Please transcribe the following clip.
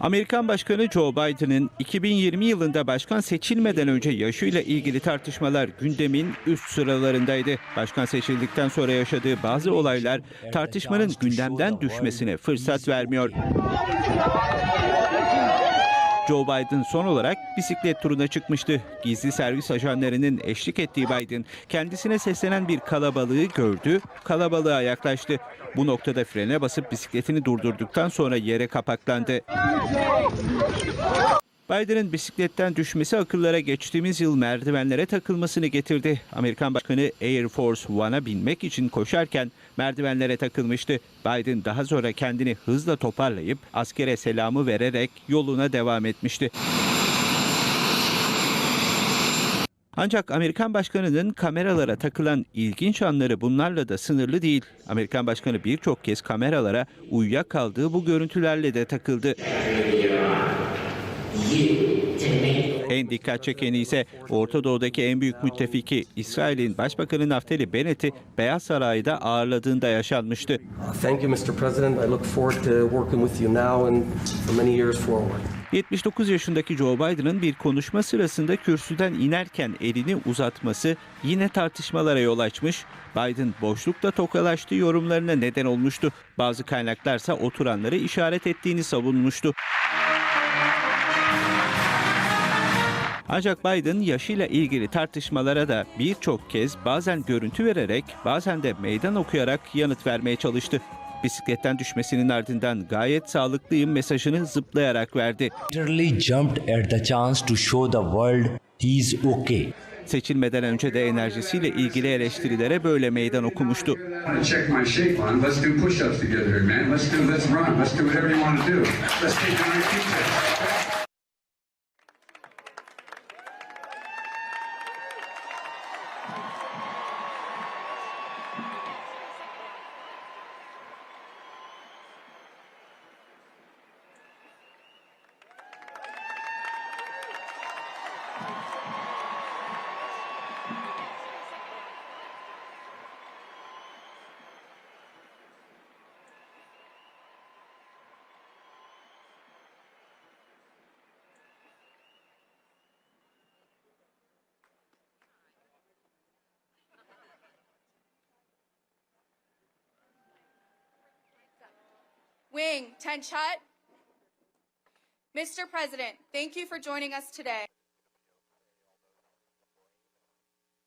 Amerikan Başkanı Joe Biden'ın 2020 yılında başkan seçilmeden önce yaşıyla ilgili tartışmalar gündemin üst sıralarındaydı. Başkan seçildikten sonra yaşadığı bazı olaylar tartışmanın gündemden düşmesine fırsat vermiyor. Joe Biden son olarak bisiklet turuna çıkmıştı. Gizli servis ajanlarının eşlik ettiği Biden kendisine seslenen bir kalabalığı gördü, kalabalığa yaklaştı. Bu noktada frene basıp bisikletini durdurduktan sonra yere kapaklandı. Biden'ın bisikletten düşmesi akıllara geçtiğimiz yıl merdivenlere takılmasını getirdi. Amerikan Başkanı Air Force One'a binmek için koşarken merdivenlere takılmıştı. Biden daha sonra kendini hızla toparlayıp askere selamı vererek yoluna devam etmişti. Ancak Amerikan Başkanı'nın kameralara takılan ilginç anları bunlarla da sınırlı değil. Amerikan Başkanı birçok kez kameralara uyuyakaldığı bu görüntülerle de takıldı. En dikkat çekeni ise Orta Doğu'daki en büyük müttefiki İsrail'in Başbakanı Naftali Bennett'i Beyaz Saray'da ağırladığında yaşanmıştı. Thank you, Mr. President. I look forward to working with you now and for many years forward. 79 yaşındaki Joe Biden'ın bir konuşma sırasında kürsüden inerken elini uzatması yine tartışmalara yol açmış. Biden boşlukla tokalaştığı yorumlarına neden olmuştu. Bazı kaynaklarsa oturanları işaret ettiğini savunmuştu. Ancak Biden yaşıyla ilgili tartışmalara da birçok kez bazen görüntü vererek bazen de meydan okuyarak yanıt vermeye çalıştı. Bisikletten düşmesinin ardından gayet sağlıklıyım mesajını zıplayarak verdi. Seçilmeden önce de enerjisiyle ilgili eleştirilere böyle meydan okumuştu. Wing, 10 shot. Mr. President, thank you for joining us today.